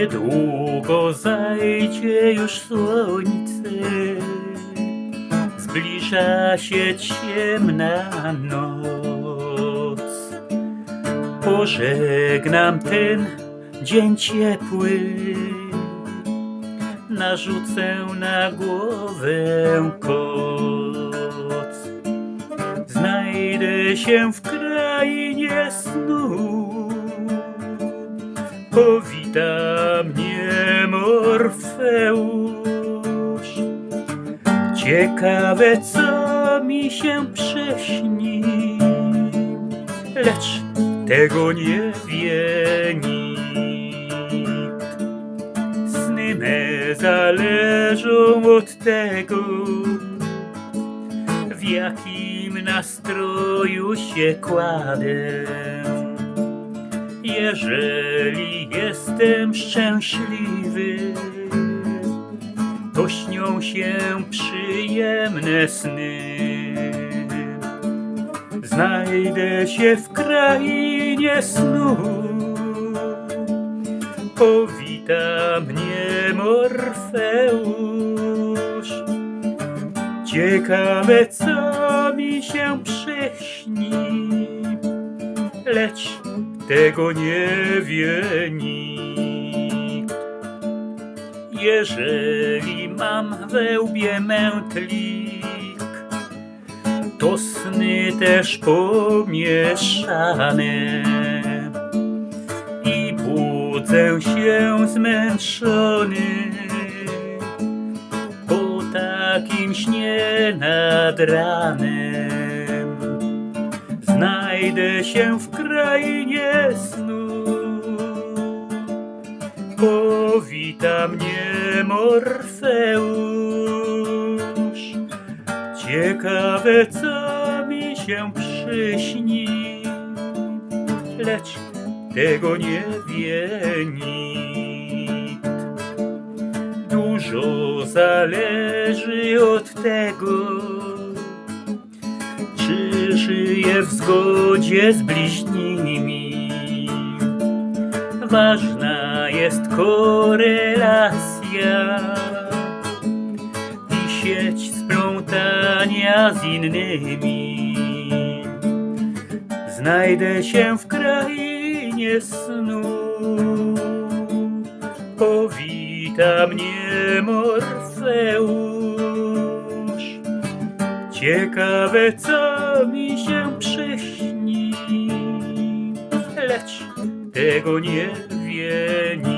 Niedługo zajdzie już słońce, zbliża się ciemna noc. Pożegnam ten dzień ciepły, narzucę na głowę koc. Znajdę się w krainie snu, powita mnie Morfeusz. Ciekawe, co mi się prześni, lecz tego nie wie nikt. Sny me zależą od tego, w jakim nastroju się kładę. Jeżeli jestem szczęśliwy, to śnią się przyjemne sny. Znajdę się w krainie snu, powita mnie Morfeusz. Ciekawe, co mi się przyśni, lecz tego nie wie nikt. Jeżeli mam we łbie mętlik, to sny też pomieszane i budzę się zmęczony po takim śnie nad ranem. Znajdę się w krainie snu. Powita mnie Morfeusz. Ciekawe, co mi się przyśni, lecz tego nie wie nikt. Dużo zależy od tego, czy żyję w zgodzie z bliźnimi. Ważna jest korelacja i sieć splątania z innymi. Znajdę się w krainie snu. Powita mnie Morfeusz. Ciekawe, co mi się przyśni, lecz tego nie wie nikt.